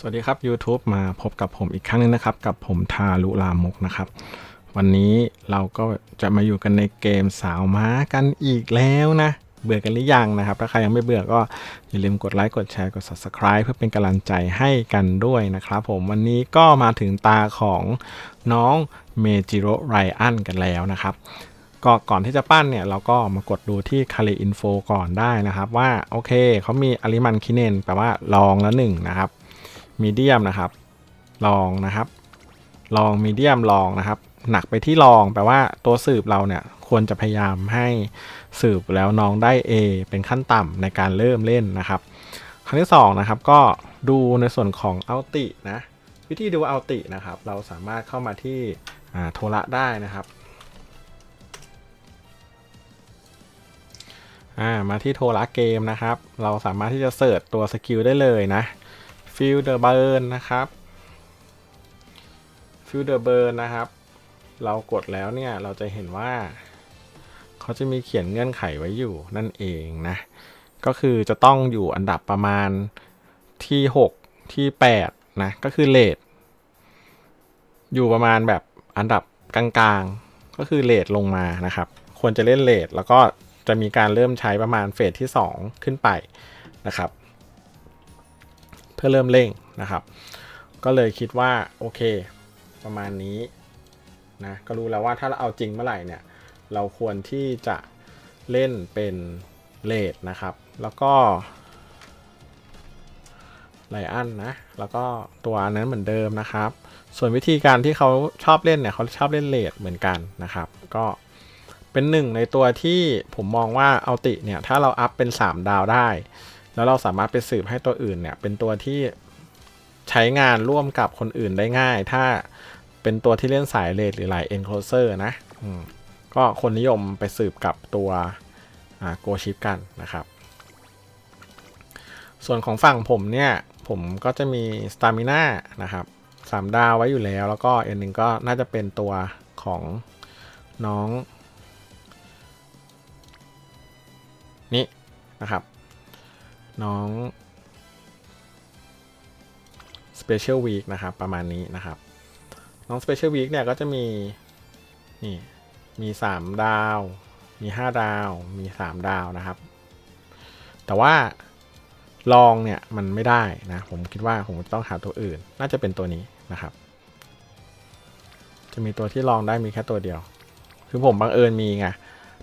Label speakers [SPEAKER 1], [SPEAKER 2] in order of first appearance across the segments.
[SPEAKER 1] สวัสดีครับ YouTube มาพบกับผมอีกครั้งหนึงนะครับ กับผมทารุลามกนะครับ วันนี้เราก็จะมาอยู่กันในเกมสาวม้ากันอีกแล้วนะ เบื่อกันหรือยังนะครับ ถ้าใครยังไม่เบื่อก็อย่าลืมกดไลค์กดแชร์กด Subscribe เพื่อเป็นกำลังใจให้กันด้วยนะครับผมวันนี้ก็มาถึงตาของน้องเมจิโรไรอันกันแล้วนะครับก็ก่อนที่จะปั้นเนี่ย เราก็มากดดูที่คาเลอินโฟก่อนได้นะครับ ว่า โอเค เขามีอาริมันคิเนนแปลว่าลองแล้วหนึ่งนะครับ มีเดียมนะครับ ลองนะครับ ลองมีเดียมลองนะครับ หนักไปที่ลองแปลว่าตัวสืบเราเนี่ยควรจะพยายามให้สืบแล้วน้องได้ A เป็นขั้นต่ำในการเริ่มเล่นนะครับครั้งที่2นะครับก็ดูในส่วนของเอัลตินะวิธีดูเอัลตินะครับ เราสามารถเข้ามาที่อ่าโทระได้นะครับอ่ามาที่โทระเกมนะครับ เราสามารถที่จะเสิร์ชตัวสกิลได้เลยนะ Feel the burn นะครับ Feel the burn นะครับ เรากดแล้วเนี่ยเราจะเห็นว่า เขาจะมีเขียนเงื่อนไขไว้อยู่นั่นเองนะ ก็คือจะต้องอยู่อันดับประมาณที่ 6 ที่ 8 นะ ก็คือเลทอยู่ประมาณแบบอันดับกลางๆ ก็คือเลทลงมานะครับ ควรจะเล่นเลทแล้วก็จะมีการเริ่มใช้ประมาณเฟสที่ 2 ขึ้นไปนะครับ เพื่อเริ่มเร่งนะครับ ก็เลยคิดว่าโอเค ประมาณนี้นะก็รู้แล้วว่าถ้าเราเอาจริงเมื่อไหร่เนี่ย เราควรที่จะเล่นเป็นเลทนะครับ แล้วก็ไลอันนะ แล้วก็ตัวนั้นเหมือนเดิมนะครับ ส่วนวิธีการที่เขาชอบเล่นเนี่ยเขาชอบเล่นเลทเหมือนกันนะครับ ก็เป็นหนึ่งในตัวที่ผมมองว่าเอาติเนี่ย ถ้าเราอัพเป็น 3 ดาวได้ แล้วเราสามารถไปสืบให้ตัวอื่นเนี่ย เป็นตัวที่ใช้งานร่วมกับคนอื่นได้ง่าย ถ้าเป็นตัวที่เล่นสายเลดหรือหลาย encloser นะก็คนนิยมไปสืบกับตัวโกชิปกันนะครับ ส่วนของฝั่งผมเนี่ย ผมก็จะมีสตามิน่านะครับสามดาวไว้อยู่แล้ว แล้วก็อันหนึ่งก็น่าจะเป็นตัวของน้อง นี่นะครับ น้อง Special Week นะครับ ประมาณนี้นะครับ น้อง Special Week เนี่ยก็จะมี นี่ มี 3 ดาว มี 5 ดาว มี 3 ดาวนะครับ แต่ว่าลองเนี่ยมันไม่ได้นะ ผมคิดว่าผมต้องหาตัวอื่น น่าจะเป็นตัวนี้นะครับ จะมีตัวที่ลองได้มีแค่ตัวเดียว คือผมบังเอิญมีไง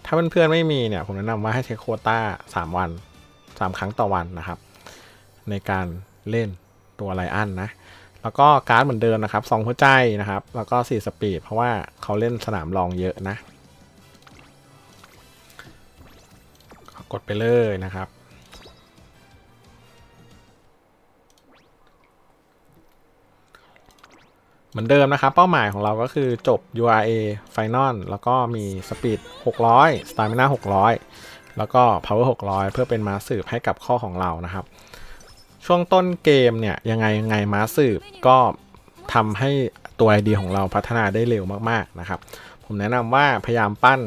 [SPEAKER 1] ถ้าเพื่อนๆไม่มีเนี่ย ผมแนะนำว่าให้เทคโคต้า3วัน 3 ครั้งต่อวันนะครับ ในการเล่นตัวไลอันนะ แล้วก็การ์ดเหมือนเดิมนะครับ2หัวใจนะครับ แล้วก็4สปีดเพราะว่าเขาเล่นสนามรองเยอะนะกดไปเลยนะครับเหมือนเดิมนะครับ เป้าหมายของเราก็คือจบ URA Final แล้วก็มีสปีด600 Stamina 600 แล้วก็ Power 600 เพื่อเป็นม้าสืบให้กับข้อของเรานะครับ ช่วงต้นเกมเนี่ยยังไงยังไงม้าสืบก็ทำให้ตัว ID ของเราพัฒนาได้เร็วมากๆนะครับ ผมแนะนำว่าพยายามปั้น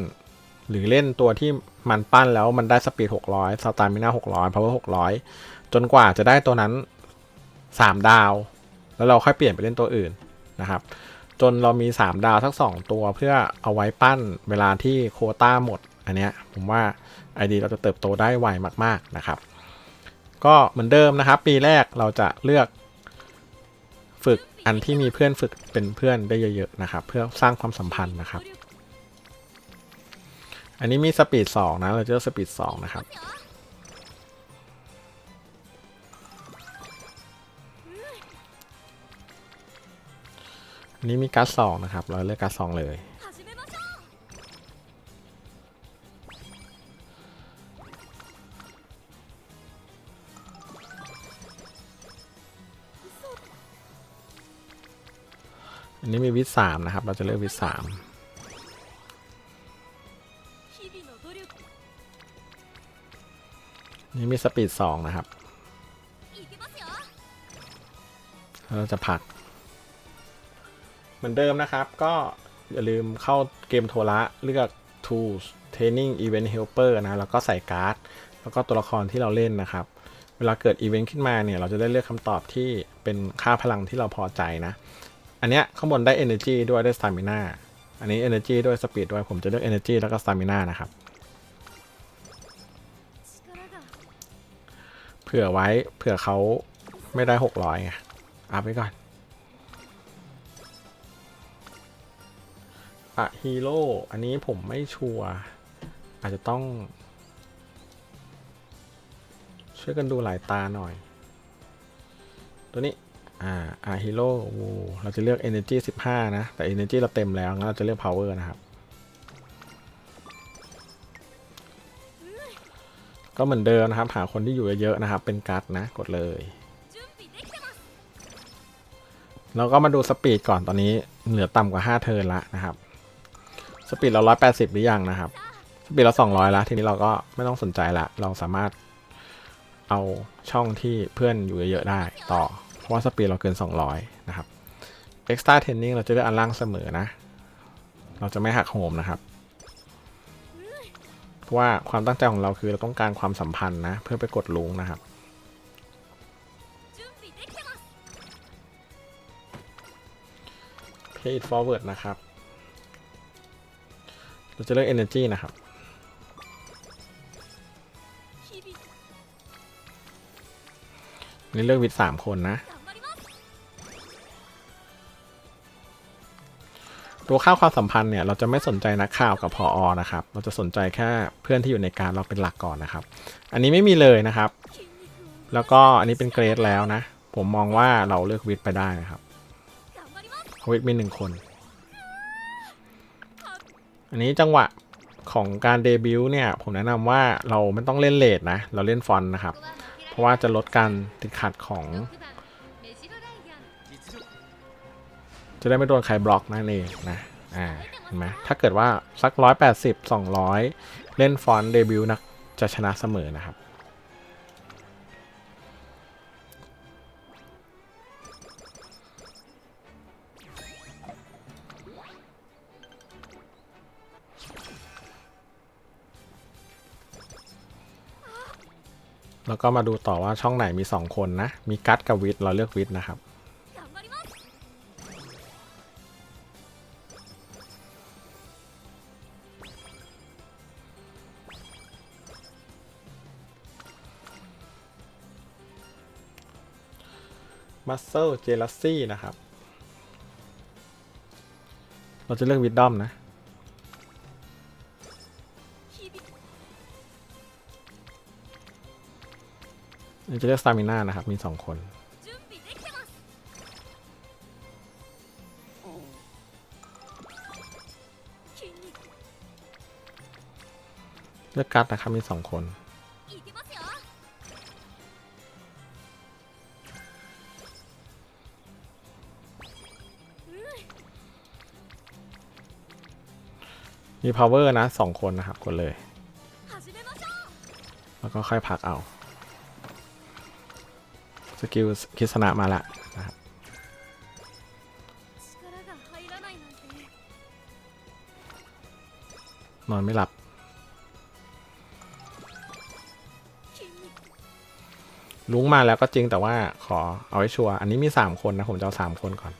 [SPEAKER 1] หรือเล่นตัวที่มันปั้นแล้วมันได้สปีด 600 Stamina 600 Power 600 จนกว่าจะได้ตัวนั้น 3 ดาว แล้วเราค่อยเปลี่ยนไปเล่นตัวอื่นนะครับ จนเรามี 3 ดาวทั้ง2ตัวเพื่อเอาไว้ปั้นเวลาที่โคต้าหมด อันเนี้ยผมว่า ID เราจะเติบโตได้ไวมาก ๆ นะครับ ก็เหมือนเดิมนะครับ ปีแรกเราจะเลือก ฝึกอันที่มีเพื่อนฝึกเป็นเพื่อนได้เยอะๆนะครับ เพื่อสร้างความสัมพันธ์นะครับ อันนี้มีสปีด2นะเราจะเลือกสปีด2นะครับอันนี้มีการ์ดสองนะครับ เราเลือกการ์ดสองเลย อันนี้มีวิทสามนะครับ เราจะเลือกวิทสามนี่มีสปีดสองนะครับ เราจะผัก เหมือนเดิมนะครับ ก็อย่าลืมเข้าเกมโทระเลือก tools training event helper นะ แล้วก็ใส่การ์ด แล้วก็ตัวละครที่เราเล่นนะครับ เวลาเกิดอีเวนต์ขึ้นมาเนี่ย เราจะได้เลือกคำตอบที่เป็นค่าพลังที่เราพอใจนะ อันเนี้ยข้างบนได้ energy ด้วยได้ stamina อันนี้ energy ด้วย speed ด้วยผมจะเลือก energy แล้วก็ stamina นะครับเผื่อไว้เผื่อเขาไม่ได้ 600ไงอัพไว้ก่อนอะฮีโร่อันนี้ผมไม่ชัวร์อาจจะต้อง ช่วยกันดูหลายตาหน่อย ตัวนี้ อ่าอาฮีโร่เราจะเลือก Energy 15 นะ แต่ Energy เราเต็มแล้วงั้นเราจะเลือก Power นะครับ ก็เหมือนเดิมนะครับ หาคนที่อยู่เยอะๆนะครับ เป็นการ์ดนะ กดเลย แล้วก็มาดูสปีดก่อนตอนนี้เหลือต่ำกว่า 5 เทิร์นละนะครับ สปีดเรา 180 หรือยังนะครับ สปีดเรา 200 ละ ทีนี้เราก็ไม่ต้องสนใจละ เราสามารถเอาช่องที่เพื่อนอยู่เยอะๆได้ต่อ ราะว่าสปีดเราเกิน 200 นะครับ extra training เราจะได้อันล่างเสมอนะ เราจะไม่หักโหมนะครับเพราะว่าความตั้งใจของเราคือเราต้องการความสัมพันธ์นะ เพื่อไปกดลุงนะครับ
[SPEAKER 2] เพ
[SPEAKER 1] ย์ forward นะครับ เราจะเลือก energy นะครับนี่เลือกวิดสามคนนะ ตัวข่าวความสัมพันธ์เนี่ยเราจะไม่สนใจนักข่าวกับพออนะครับ เราจะสนใจแค่เพื่อนที่อยู่ในการเราเป็นหลักก่อนนะครับ อันนี้ไม่มีเลยนะครับ แล้วก็อันนี้เป็นเกรดแล้วนะ ผมมองว่าเราเลือกวิทย์ไปได้นะครับวิทย์มีหนึ่งคน อันนี้จังหวะของการเดบิวต์เนี่ยผมแนะนำว่าเราไม่ต้องเล่นเลดนะ เราเล่นฟอนนะครับ เพราะว่าจะลดการติดขัดของ จะได้ไม่โดนใครบล็อกนั่นเองนะอ่าเห็นไหมถ้าเกิดว่าสักร้อยแปดสิบสองร้อยเล่นฟอนต์เดบิวต์นะจะชนะเสมอนะครับแล้วก็มาดูต่อว่าช่องไหนมี 2 คนนะ มีกัตกับวิทเราเลือกวิทนะครับ มัสเซล Jealousy นะครับ เราจะเลือก Wisdom นะเราจะเลือกสตามิน่านะครับ มี
[SPEAKER 2] สองคน
[SPEAKER 1] เลือกการ์ดนะครับมี
[SPEAKER 2] สองคน
[SPEAKER 1] มี power นะสองคนนะครับกดเลย แล้วก็ค่อยผักเอา สกิลคิสนามาละนะครับนอนไม่หลับ ลุงมาแล้วก็จริงแต่ว่าขอเอาไว้ชัวร์อันนี้มี 3 คนนะ ผมจะเอา3คนก่อน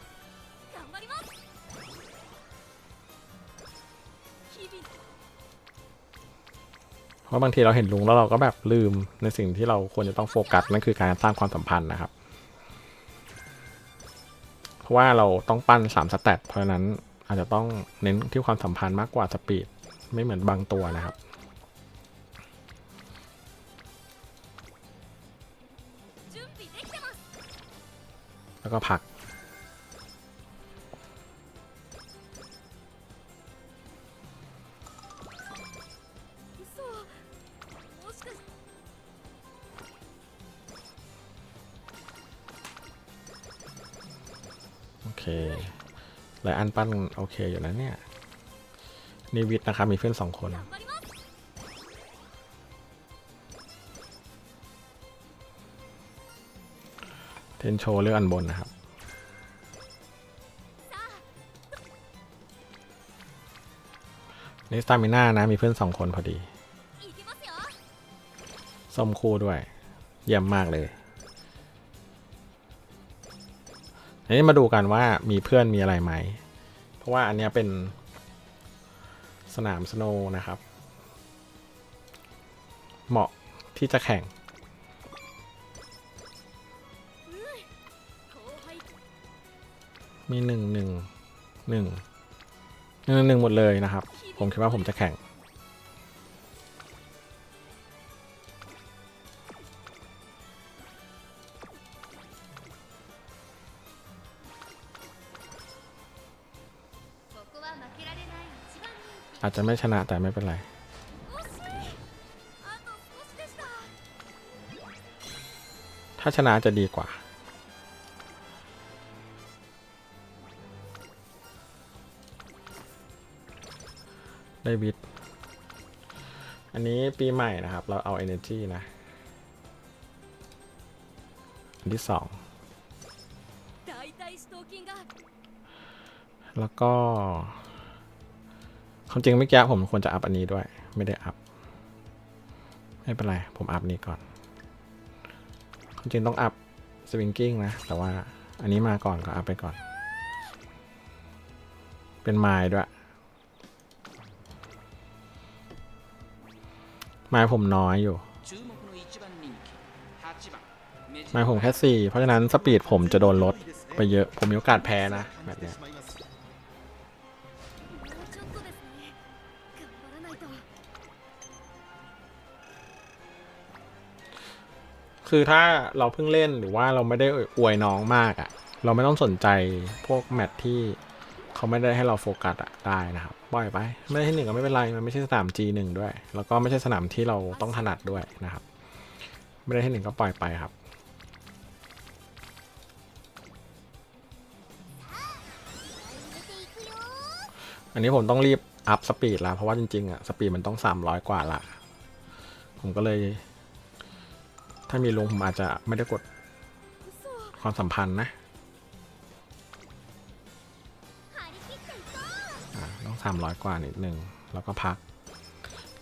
[SPEAKER 1] เพราะบางทีเราเห็นลุงแล้วเราก็แบบลืมในสิ่งที่เราควรจะต้องโฟกัสนั่นคือการสร้างความสัมพันธ์นะครับ เพราะว่าเราต้องปั้น3สเตตเพราะนั้นอาจจะต้องเน้นที่ความสัมพันธ์มากกว่าสปีดไม่เหมือนบางตัวนะครับแล้วก็ผัก หลายอันปั้นโอเคอยู่แล้วเนี่ยนิวิทนะครับมีเพื่อนสองคนเทนโชเลือกอันบนนะครับนิสตามิน่านะมีเพื่อนสองคนพอดีส้มคู่ด้วย เยี่ยมมากเลย อันนี้มาดูกันว่ามีเพื่อนมีอะไรไหม เพราะว่าอันนี้เป็นสนามสโนว์นะครับ เหมาะที่จะแข่ง มีหนึ่งหนึ่งหนึ่งหนึ่งหนึ่งหมดเลยนะครับ ผมคิดว่าผมจะแข่งาจจะไม่ชนะแต่ไม่เป็นไรถ้าชนะจะดีกว่า ได้วิทอันนี้ปีใหม่นะครับ เราเอา Energy นะ อันที่สอง แล้วก็ ความจริงไม่แก้ผมควรจะอัพอันนี้ด้วย ไม่ได้อัพ ไม่เป็นไร ผมอัพนี้ก่อน ความจริงต้องอัพสวิงกิ้งนะ แต่ว่าอันนี้มาก่อนก็อัพไปก่อน เป็นไม้ด้วย ไม้ผมน้อยอยู่ ไม้ผมแค่สี่เพราะฉะนั้นสปีดผมจะโดนลดไปเยอะ ผมมีโอกาสแพ้นะแบบนี้ คือถ้าเราเพิ่งเล่นหรือว่าเราไม่ได้อวยน้องมากอะ่ะ เราไม่ต้องสนใจพวกแมตช์ที่เขาไม่ได้ให้เราโฟกัสอะได้นะครับปล่อยไปไม่ได้ที่หนึ่งก็ไม่เป็นไรมันไม่ใช่สนาม G1 ด้วย แล้วก็ไม่ใช่สนามที่เราต้องถนัดด้วยนะครับ ไม่ได้ที่หนึ่งก็ปล่อยไปครับอันนี้ผมต้องรีบอัพสปีดแล้วเพราะว่าจริงๆอะสปีดมันต้อง 300 กว่าละผมก็เลย ถ้ามีลงผมอาจจะไม่ได้กดความสัมพันธ์นะต้องสามร้อยกว่านิดนึง แล้วก็พัก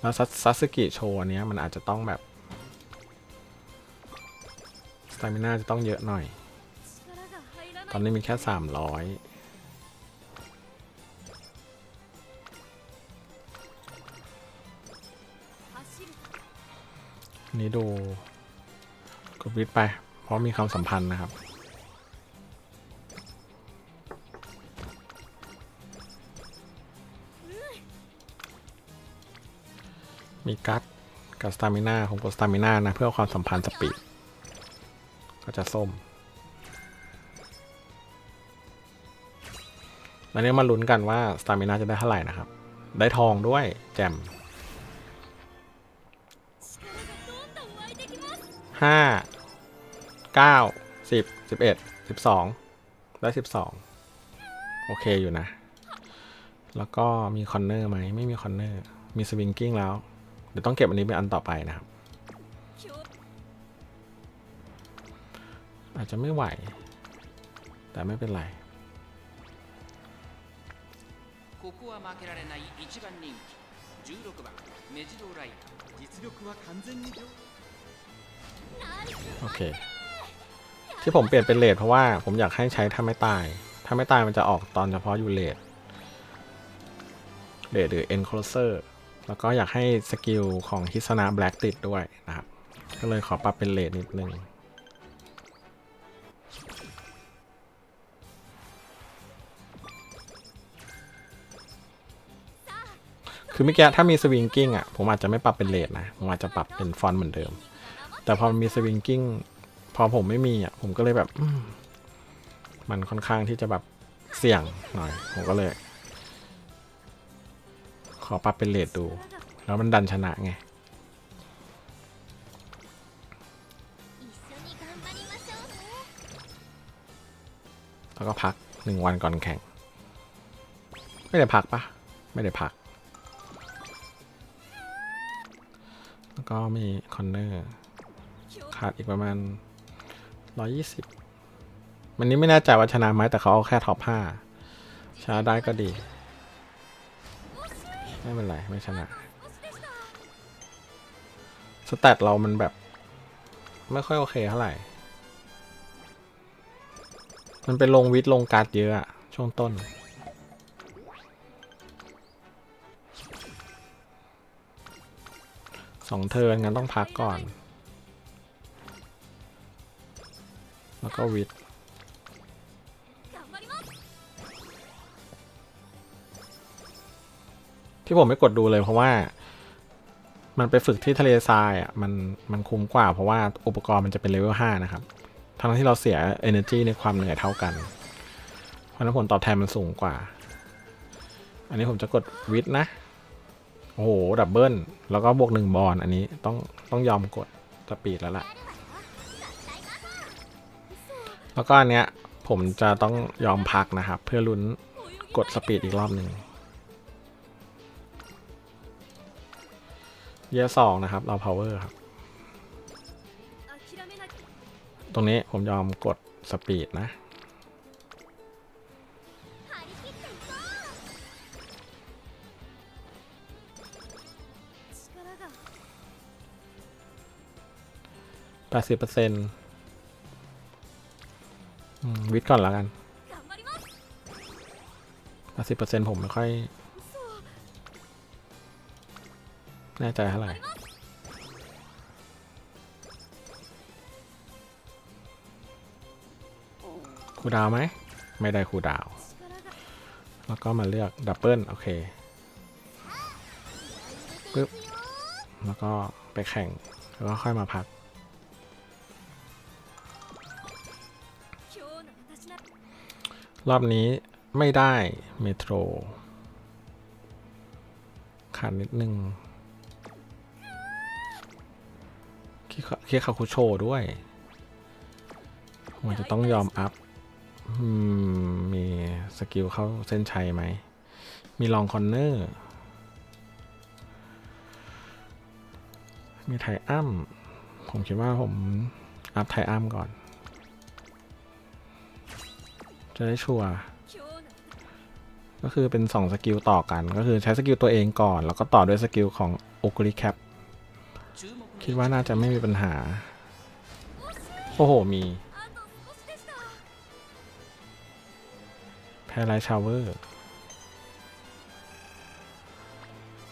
[SPEAKER 1] แล้วซัสสึกิโชว์อันนี้มันอาจจะต้องแบบสตามิน่าจะต้องเยอะหน่อย ตอนนี้มีแค่สามร้อยนี่ดู ดวิทไป เพราะมีความสัมพันธ์นะครับ มีกัดกับสตามิน่าของกดสตามิน่านะ เพื่อความสัมพันธ์สปีดก็จะส้มอันนี้มาลุ้นกันว่าสตามิน่าจะได้เท่าไหร่นะครับ ได้ทองด้วยแจมห้า เก้าสิบสิบเอ็ดสิบสองได้สิบสองโอเคอยู่นะ แล้วก็มีคอนเนอร์ไหมไม่มีคอนเนอร์ มีสวิงกิ้งแล้ว เดี๋ยวต้องเก็บอันนี้เป็นอันต่อไปนะครับ
[SPEAKER 2] 今日
[SPEAKER 1] อาจจะไม่ไหว แต่ไม่เป็นไร
[SPEAKER 3] ここは負けられない一番人気16番メジローライト
[SPEAKER 4] 実力は完全に上
[SPEAKER 1] โอเค ที่ผมเปลี่ยนเป็นเลทเพราะว่าผมอยากให้ใช้ถ้าไม่ตาย ถ้าไม่ตายมันจะออกตอนเฉพาะอยู่เลทเลทหรือ encloser แล้วก็อยากให้สกิลของฮิสนาแบล็กติดด้วยนะครับ ก็เลยขอปรับเป็นเลทนิดนึงคือเมื่อกี้ถ้ามีสวิงกิ้งอะผมอาจจะไม่ปรับเป็นเลทนะ ผมอาจจะปรับเป็นฟอนต์เหมือนเดิม แต่พอมีสวิงกิ้ง พอผมไม่มีอะผมก็เลยแบบมันค่อนข้างที่จะแบบเสี่ยงหน่อย ผมก็เลย ขอปรับเป็นเลทดู แล้วมันดันชนะไงแล้วก็พักหนึ่งวันก่อนแข่ง ไม่ได้พักปะไม่ได้พัก แล้วก็มีคอนเนอร์ ขาดอีกประมาณ ร้อยยี่สิบวันนี้ไม่แน่ใจว่าชนะไหมแต่เขาเอาแค่ท็อปห้าชนะได้ก็ดี ไม่เป็นไร ไม่ชนะ สแตทเรามันแบบ ไม่ค่อยโอเคเท่าไหร่ มันเป็นลงวิทลงการ์ดเยอะอะช่วงต้นสองเทิร์นงั้นต้องพักก่อน แล้วก็วิ
[SPEAKER 2] ด
[SPEAKER 1] ที่ผมไม่กดดูเลยเพราะว่า มันไปฝึกที่ทะเลทรายอะมันมันคุ้มกว่าเพราะว่าอุปกรณ์มันจะเป็นเลเวลห้านะครับ ทั้งที่เราเสีย Energy ในความเหนื่อยเท่ากัน เพราะนั้นผลตอบแทนมันสูงกว่า อันนี้ผมจะกดวิดนะ โอ้โห ดับเบิลแล้วก็บวกหนึ่งบอลอันนี้ต้องต้องยอมกดจะปีดแล้วล่ะ แล้วก็อันเนี้ยผมจะต้องยอมพักนะครับ เพื่อลุ้นกดสปีดอีกรอบหนึ่งเยอะสองนะครับ เราพาวเว
[SPEAKER 2] อร์ครับ
[SPEAKER 1] ตรงนี้ผมยอมกดสปีดนะแปดสิบเปอร์เซ็นต์ วิทก่อนแล้วกันสิบเปอร์เซ็นต์ผมไม่ค่อย แน่ใจเท่าไหร่ครูดาวไหม ไม่ได้ครูดาว แล้วก็มาเลือกดับเบิลโอเคปึ๊บแล้วก็ไปแข่ง แล้วก็ค่อยมาพัก รอบนี้ไม่ได้เมโทรขาดนิดนึงคิคาคิคาคุโชด้วย มันจะต้องยอมอัพมมีสกิลเข้าเส้นชัยไหม มีลองคอนเนอร์ มีไทอัมผมคิดว่าผมอัพไทอัมก่อน จะได้ชัวร์ก็คือเป็น 2 สกิลต่อกัน ก็คือใช้สกิลตัวเองก่อน แล้วก็ต่อด้วยสกิลของโอคุริแคปคิดว่าน่าจะไม่มีปัญหา โอ้โห มีแพรไลชาวเวอร์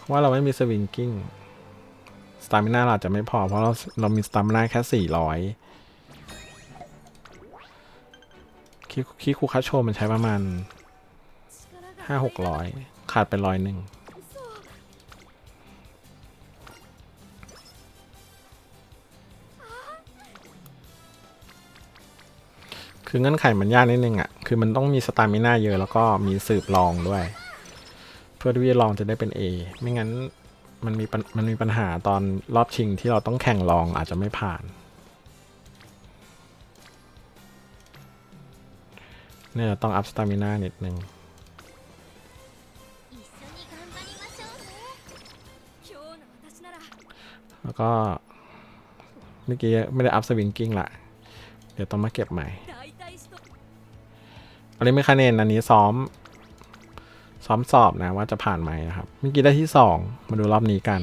[SPEAKER 1] ว่าเราไม่มีสวิงกิ้งสตามิน่าเราจะไม่พอ เพราะเราเรามีสตามิน่าแค่ 400 คิคิคูคัชโชมันใช้ประมาณ
[SPEAKER 2] ห้า
[SPEAKER 1] หกร้อยขาดไปร้อยหนึ่งคือเงื่อนไขมันยากนิดนึงอะ คือมันต้องมีสตามิน่าเยอะแล้วก็มีสืบลองด้วย เพื่อที่จะลองจะได้เป็น A ไม่งั้นมันมีมันมีปัญหาตอนรอบชิงที่เราต้องแข่งลองอาจจะไม่ผ่าน เนี่ยต้องอัพสตามิน่านิดหนึ่งแล้วก็เมื่อกี้ไม่ได้อัพสวิงกิ้งละเดี๋ยวต้องมาเก็บใหม่ อันนี้ไม่คะแนนอันนี้ซ้อม ซ้อมสอบนะว่าจะผ่านไหมนะครับ เมื่อกี้ได้ที่สองมาดูรอบนี้กัน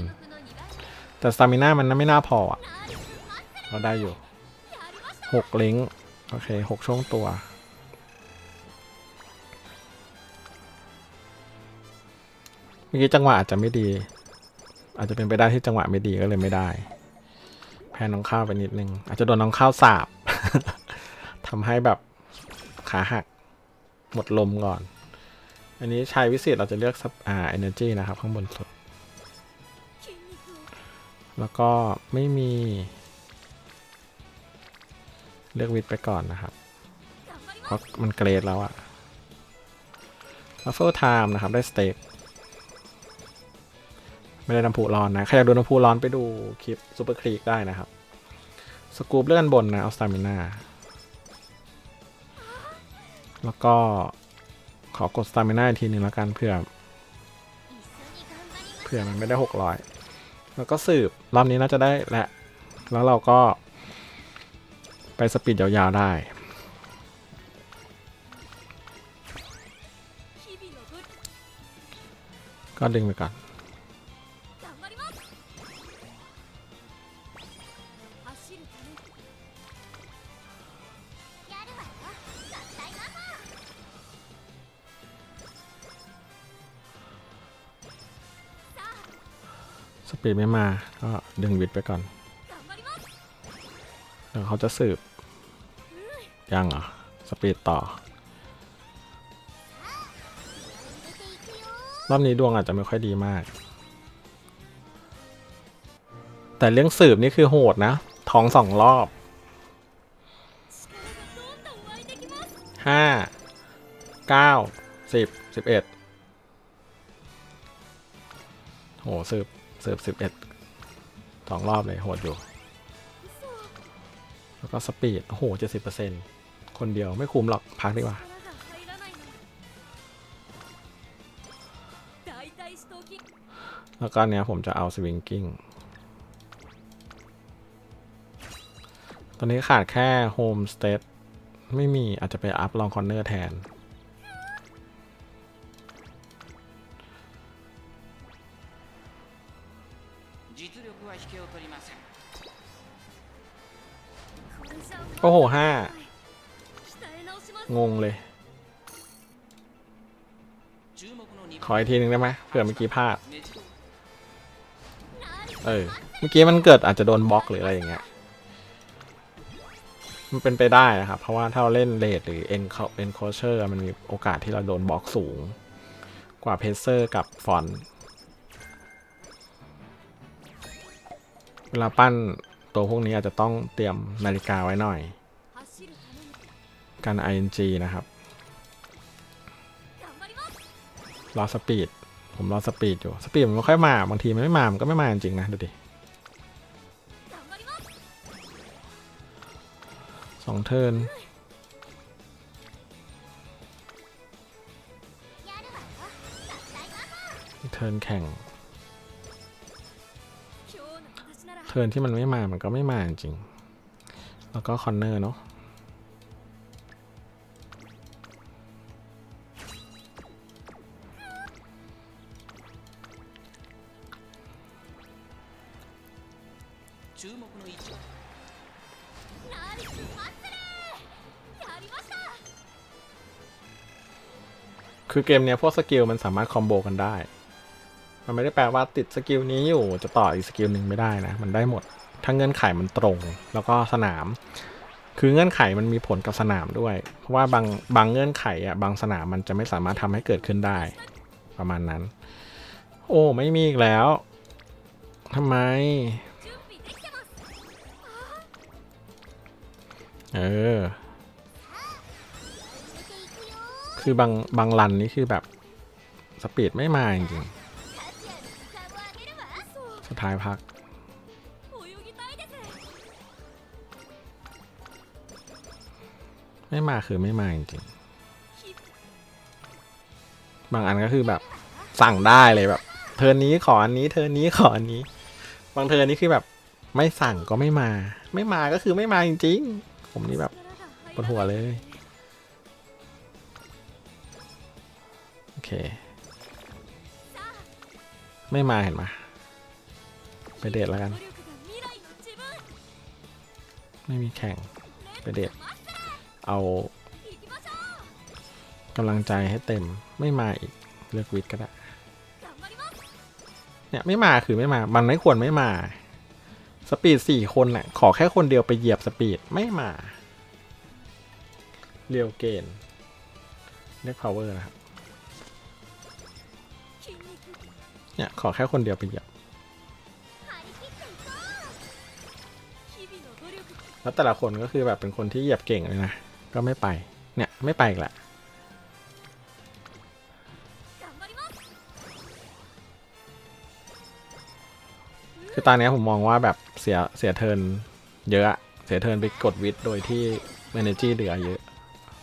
[SPEAKER 1] แต่สตามิน่ามันไม่น่าพออะเราได้อยู่หกลิงโอเคหกช่วงตัว มื่อกี้จังหวะอาจจะไม่ดี อาจจะเป็นไปได้ที่จังหวะไม่ดีก็เลยไม่ได้ แพ้น้องข้าวไปนิดนึง อาจจะโดนน้องข้าวสาบ ทำให้แบบขาหัก หมดลมก่อน อันนี้ชายวิเศษเราจะเลือกอ่าเอเนอร์จีนะครับ ข้างบนสุด แล้วก็ไม่มี เลือกวิทไปก่อนนะครับ เพราะมันเกรดแล้วอะวัฟเฟิลไทม์นะครับ ได้สเต็ก ไม่ได้น้ำพุร้อนนะใครอยากดูน้ำพุร้อนไปดูคลิปซูเปอร์คลีกได้นะครับ สกูปเลื่อนบนนะเอาสตามิน่าแล้วก็ขอกดสตามิน่าทีหนึ่งแล้วกันเพื่อเพื่อมันไม่ได้ 600 แล้วก็สืบรอบนี้น่าจะได้แหละ แล้วเราก็ไปสปีดยาวๆได้ ก็ดึงไปก่อน ปีดไม่มา ก็ดึงวิทไปก่อนแล้วเขาจะสืบ ยังเหรอ สปีดต่อ รอบนี้ดวงอาจจะไม่ค่อยดีมาก แต่เรื่องสืบนี่คือโหดนะ ท้องสองรอบห้าเก้าสิบสิบเอ็ดโหสืบ เสิร์ฟสิบเอ็ดสองรอบเลยโหดอยู่ แล้วก็สปีดโหเจ็ดสิบเปอร์เซ็นต์คนเดียวไม่คุ้มหรอกพักดีกว่าแล้วก็เนี้ผมจะเอาสวิงกิ้งตอนนี้ขาดแค่โฮมสเตทไม่มีอาจจะไปอัพลองคอนเนอร์แทน
[SPEAKER 2] ก็
[SPEAKER 1] โหห้างงเลย ขออีกทีหนึ่งได้ไหมเผื่อเมื่อกี้พลาด เออ เมื่อกี้มันเกิดอาจจะโดนบล็อกหรืออะไรอย่างเงี้ย มันเป็นไปได้นะครับ เพราะว่าถ้าเราเล่นเลดหรือเอ็นเคอ็นโคเชอร์มันมีโอกาสที่เราโดนบล็อกสูง กว่าเพเซอร์กับฟอน เวลาปั้น ตัวพวกนี้อาจจะต้องเตรียมนาฬิกาไว้หน่อย การ ing นะครับรอสปีดผมรอสปีดอยู่สปีดมันไม่ค่อยมาบางทีมันไม่มามันก็ไม่มาจริงนะดูดิสองเทิร์นเทิร์นแข่ง เทิร์นที่มันไม่มามันก็ไม่มาจริง แล้วก็คอนเนอร์เนาะคือเกมเนี้ยพวกสกิลมันสามารถคอมโบกันได้ มันไม่ได้แปลว่าติดสกิลนี้อยู่จะต่ออีกสกิลหนึ่งไม่ได้นะ มันได้หมด ถ้าเงื่อนไขมันตรง แล้วก็สนาม คือเงื่อนไขมันมีผลกับสนามด้วย เพราะว่าบางบางเงื่อนไขอะบางสนามมันจะไม่สามารถทำให้เกิดขึ้นได้ ประมาณนั้น โอ้ไม่มีอีกแล้ว ทำไม เออ คือบางบางรันนี่คือแบบสปีดไม่มาจริงุดท้ายพัก ไม่มาคือไม่มาจริงๆบางอันก็คือแบบสั่งได้เลยแบบ เธอนี้ขออันนี้ เธอนี้ขออันนี้ บางเธอนี้คือแบบ ไม่สั่งก็ไม่มา ไม่มาก็คือไม่มาจริงๆ ผมนี่แบบปวดหัวเลยโอเค ไม่มาเห็นไหม ไปเดทแล้วกัน ไม่มีแข่ง ไปเดทเอากำลังใจให้เต็มไม่มาอีกเลือกวิดก็ได้เนี่ยไม่มาคือไม่มา มันไม่ควรไม่มา สปีดสี่คนแหละขอแค่คนเดียวไปเหยียบสปีดไม่มา เรียวเกนเรียกพาวเวอร์นะครับเนี่ยขอแค่คนเดียวไปเหยียบ แล้วแต่ละคนก็คือแบบเป็นคนที่เหยียบเก่งเลยนะ ก็ไม่ไป เนี่ย ไม่ไปอีกละคือตอนนี้ผมมองว่าแบบเสียเสียเทินเยอะ เสียเทินไปกดวิทโดยที่เมนจีเหลือเยอะ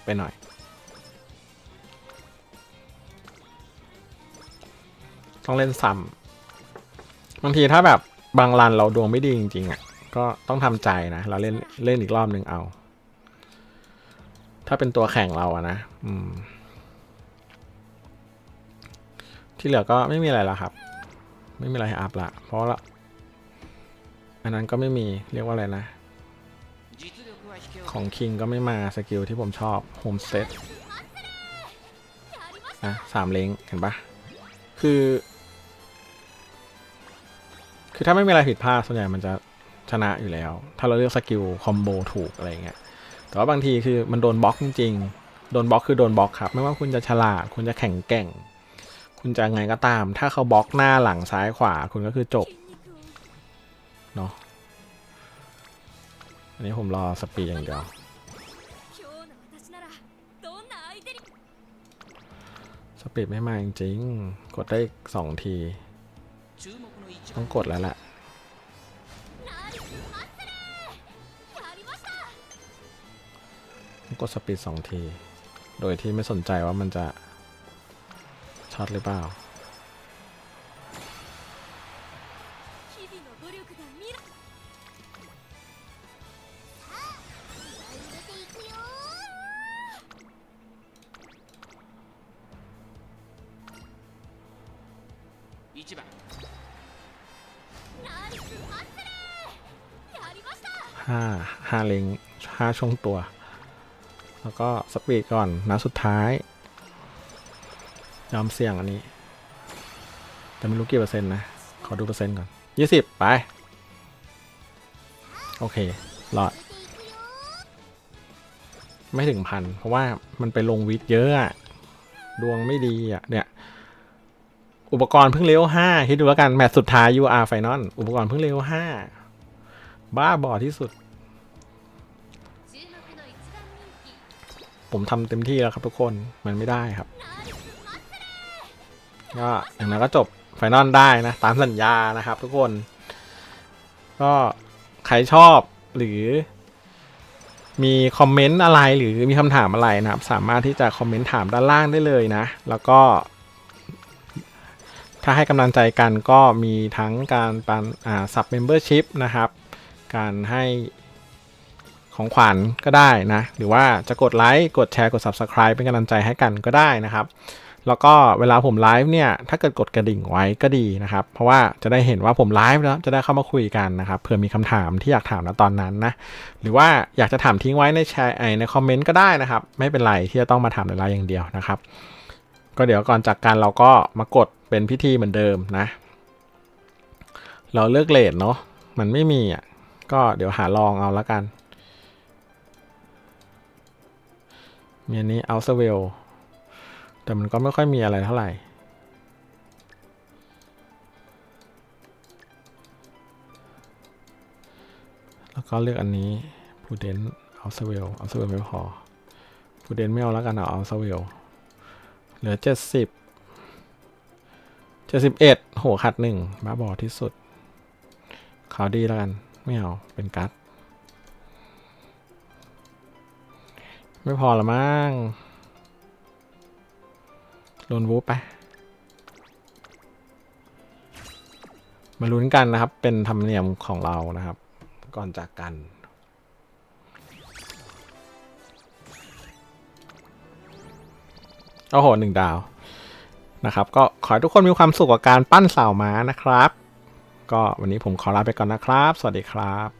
[SPEAKER 1] ไปหน่อย ต้องเล่นซ้ำบางทีถ้าแบบบางรันเราดวงไม่ดีจริงๆอะ่ะ ก็ต้องทำใจนะ เราเล่นเล่นอีกรอบหนึ่งเอา ถ้าเป็นตัวแข่งเราอะนะอืม ที่เหลือก็ไม่มีอะไรละครับ ไม่มีอะไรอัพละเพราะละอันนั้นก็ไม่มีเรียกว่าอะไรนะ ของคิงก็ไม่มาสกิลที่ผมชอบโฮมสเต
[SPEAKER 2] ท
[SPEAKER 1] นะสามเล้งเห็นปะคือ คือถ้าไม่มีอะไรผิดพลาดส่วนใหญ่มันจะ ชนะอยู่แล้ว ถ้าเราเลือกสกิลคอมโบถูกอะไรเงี้ยแต่ว่าบางทีคือมันโดนบล็อกจริงๆ โดนบล็อกคือโดนบล็อกครับ ไม่ว่าคุณจะฉลาด คุณจะแข็งแกร่ง คุณจะไงก็ตาม ถ้าเขาบล็อกหน้าหลังซ้ายขวา คุณก็คือจบ เนาะอันนี้ผมรอสปีดอย่างเดียวสปีดไม่มาจริงๆ กดได้สองที ต้องกดแล้วแหละ กดสปีดสองที โดยที่ไม่สนใจว่ามันจะช็อตหรือเปล่าห้าห้าเลงห้าช่วงตัว แล้วก็สปีดก่อนนัดสุดท้าย ยอมเสี่ยงอันนี้ แต่ไม่รู้กี่เปอร์เซ็นต์นะ ขอดูเปอร์เซ็นต์ก่อนยี่สิบไป โอเครอด ไม่ถึงพัน เพราะว่ามันไปลงวิทเยอะอะดวงไม่ดีอะเนี่ย อุปกรณ์เพิ่งเลเวลห้าคิดดูแล้วกัน แมตช์สุดท้าย UR Final อุปกรณ์เพิ่งเลเวลห้าบ้าบอที่สุด ผมทำเต็มที่แล้วครับทุกคนมันไม่ได้ครับก็อย่างนั้นก็จบไฟนอลได้นะ ตามสัญญานะครับทุกคน ก็ใครชอบหรือ มีคอมเมนต์อะไรหรือมีคำถามอะไรนะครับ สามารถที่จะคอมเมนต์ถามด้านล่างได้เลยนะ แล้วก็ ถ้าให้กำลังใจกันก็มีทั้งการปันอ่าสับเมมเบอร์ชิพนะครับ การให้ ของขวัญก็ได้นะ หรือว่าจะกดไลค์กดแชร์กด Subscribe เป็นกำลังใจให้กันก็ได้นะครับ แล้วก็เวลาผมไลฟ์เนี่ยถ้าเกิดกดกระดิ่งไว้ก็ดีนะครับ เพราะว่าจะได้เห็นว่าผมไลฟ์แล้วจะได้เข้ามาคุยกันนะครับเผื่อมีคำถามที่อยากถามณตอนนั้นนะหรือว่าอยากจะถามทิ้งไว้ในแชร์ไอในคอมเมนต์ก็ได้นะครับ ไม่เป็นไรที่จะต้องมาถามในไลฟ์อย่างเดียวนะครับ ก็เดี๋ยวก่อนจากกันเราก็มากดเป็นพิธีเหมือนเดิมนะ เราเลือกเลทเนาะมันไม่มีอะก็เดี๋ยวหาลองเอาละกัน มีอันนี้เอาเซเวลแต่มันก็ไม่ค่อยมีอะไรเท่าไหร่ แล้วก็เลือกอันนี้พูเดนเอาเซเวลเอาเซเวลไม่พอพูเดนไม่เอาแล้วกันเอาเอาเซเวลเหลือเจ็ดสิบเจ็ดสิบเอ็ดโหขาดหนึ่งบ้าบอที่สุดขาวดีแล้วกัน ไม่เอาเป็นกัด ไม่พอละมั้งโดนวูบไป มาลุ้นกันนะครับ เป็นธรรมเนียมของเรานะครับ ก่อนจากกันโอ้โหหนึ่งดาวนะครับ ก็ขอให้ทุกคนมีความสุขกับการปั้นสาวม้านะครับ ก็วันนี้ผมขอลาไปก่อนนะครับ สวัสดีครับ